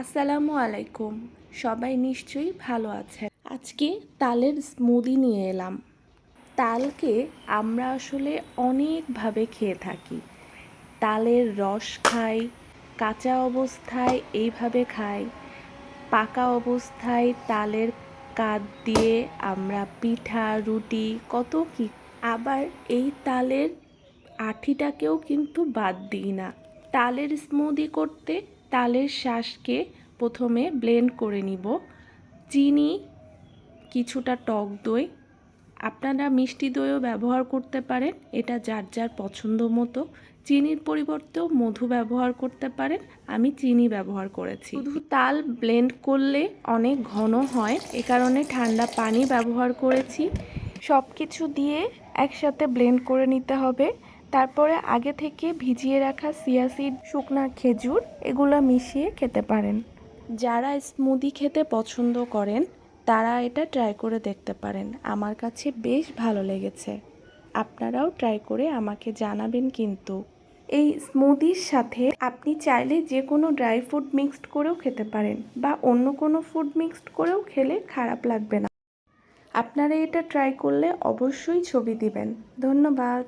আসসালামু আলাইকুম। সবাই নিশ্চয়ই ভালো আছেন। আজকে তালের স্মুদি নিয়ে এলাম। তালকে আমরা আসলে অনেকভাবে খেয়ে থাকি। তালের রস খাই, কাঁচা অবস্থায় এইভাবে খাই, পাকা অবস্থায় তালের কাঁধ দিয়ে আমরা পিঠা, রুটি, কত কি। আবার এই তালের আঠিটাকেও কিন্তু বাদ দিই না। তালের স্মুদি করতে তালের শ্বাসকে প্রথমে ব্লেন্ড করে নিব। চিনি, কিছুটা টক দই। আপনারা মিষ্টি দইও ব্যবহার করতে পারেন, এটা যার যার পছন্দ মতো। চিনির পরিবর্তেও মধু ব্যবহার করতে পারেন, আমি চিনি ব্যবহার করেছি। শুধু তাল ব্লেন্ড করলে অনেক ঘন হয়, এ কারণে ঠান্ডা পানি ব্যবহার করেছি। সব কিছু দিয়ে একসাথে ব্লেন্ড করে নিতে হবে। তারপরে আগে থেকে ভিজিয়ে রাখা সিয়াসিড শুকনা খেজুর, এগুলো মিশিয়ে খেতে পারেন। যারা স্মুদি খেতে পছন্দ করেন, তারা এটা ট্রাই করে দেখতে পারেন। আমার কাছে বেশ ভালো লেগেছে। আপনারাও ট্রাই করে আমাকে জানাবেন কিন্তু। এই স্মুদির সাথে আপনি চাইলে যে কোনো ড্রাই ফ্রুট মিক্সড করেও খেতে পারেন বা অন্য কোনো ফুড মিক্সড করেও খেলে খারাপ লাগবে না। আপনারা এটা ট্রাই করলে অবশ্যই ছবি দিবেন। ধন্যবাদ।